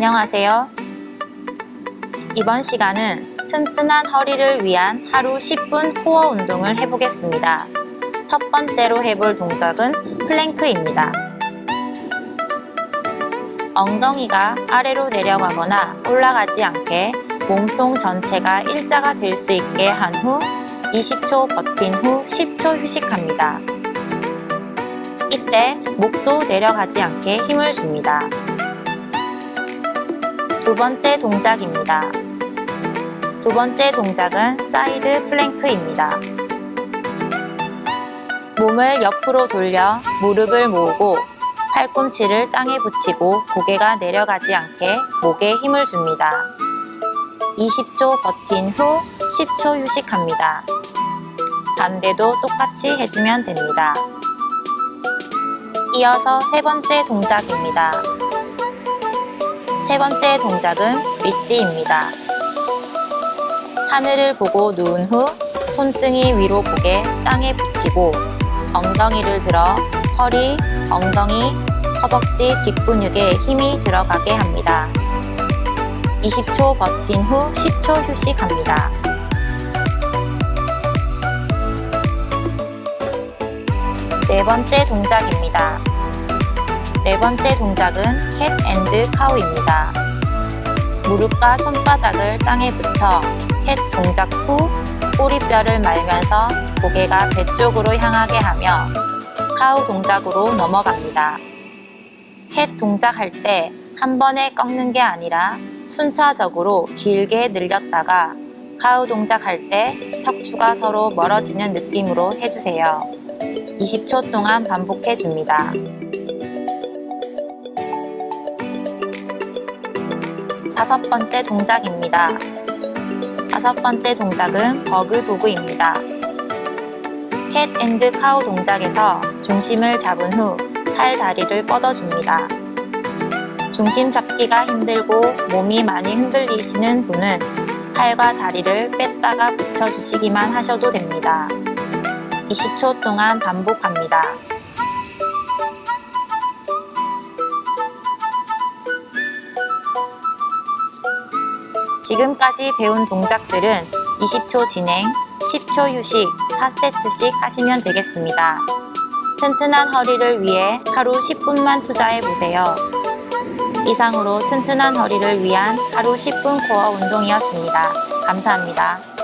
안녕하세요. 이번 시간은 튼튼한 허리를 위한 하루 10분 코어 운동을 해보겠습니다. 첫 번째로 해볼 동작은 플랭크입니다. 엉덩이가 아래로 내려가거나 올라가지 않게 몸통 전체가 일자가 될 수 있게 한 후 20초 버틴 후 10초 휴식합니다. 이때 목도 내려가지 않게 힘을 줍니다. 두 번째 동작입니다. 두 번째 동작은 사이드 플랭크입니다. 몸을 옆으로 돌려 무릎을 모으고 팔꿈치를 땅에 붙이고 고개가 내려가지 않게 목에 힘을 줍니다. 20초 버틴 후 10초 휴식합니다. 반대도 똑같이 해주면 됩니다. 이어서 세 번째 동작입니다. 세 번째 동작은 브릿지입니다. 하늘을 보고 누운 후 손등이 위로 고개 땅에 붙이고 엉덩이를 들어 허리, 엉덩이, 허벅지 뒷근육에 힘이 들어가게 합니다. 20초 버틴 후 10초 휴식합니다. 네 번째 동작입니다. 네 번째 동작은 캣 앤드 카우입니다. 무릎과 손바닥을 땅에 붙여 캣 동작 후 꼬리뼈를 말면서 고개가 배 쪽으로 향하게 하며 카우 동작으로 넘어갑니다. 캣 동작할 때 한 번에 꺾는 게 아니라 순차적으로 길게 늘렸다가 카우 동작할 때 척추가 서로 멀어지는 느낌으로 해주세요. 20초 동안 반복해 줍니다. 다섯 번째 동작입니다. 다섯 번째 동작은 버그 도구입니다. 캣 앤드 카우 동작에서 중심을 잡은 후 팔 다리를 뻗어줍니다. 중심 잡기가 힘들고 몸이 많이 흔들리시는 분은 팔과 다리를 뺐다가 붙여주시기만 하셔도 됩니다. 20초 동안 반복합니다. 지금까지 배운 동작들은 20초 진행, 10초 휴식, 4세트씩 하시면 되겠습니다. 튼튼한 허리를 위해 하루 10분만 투자해 보세요. 이상으로 튼튼한 허리를 위한 하루 10분 코어 운동이었습니다. 감사합니다.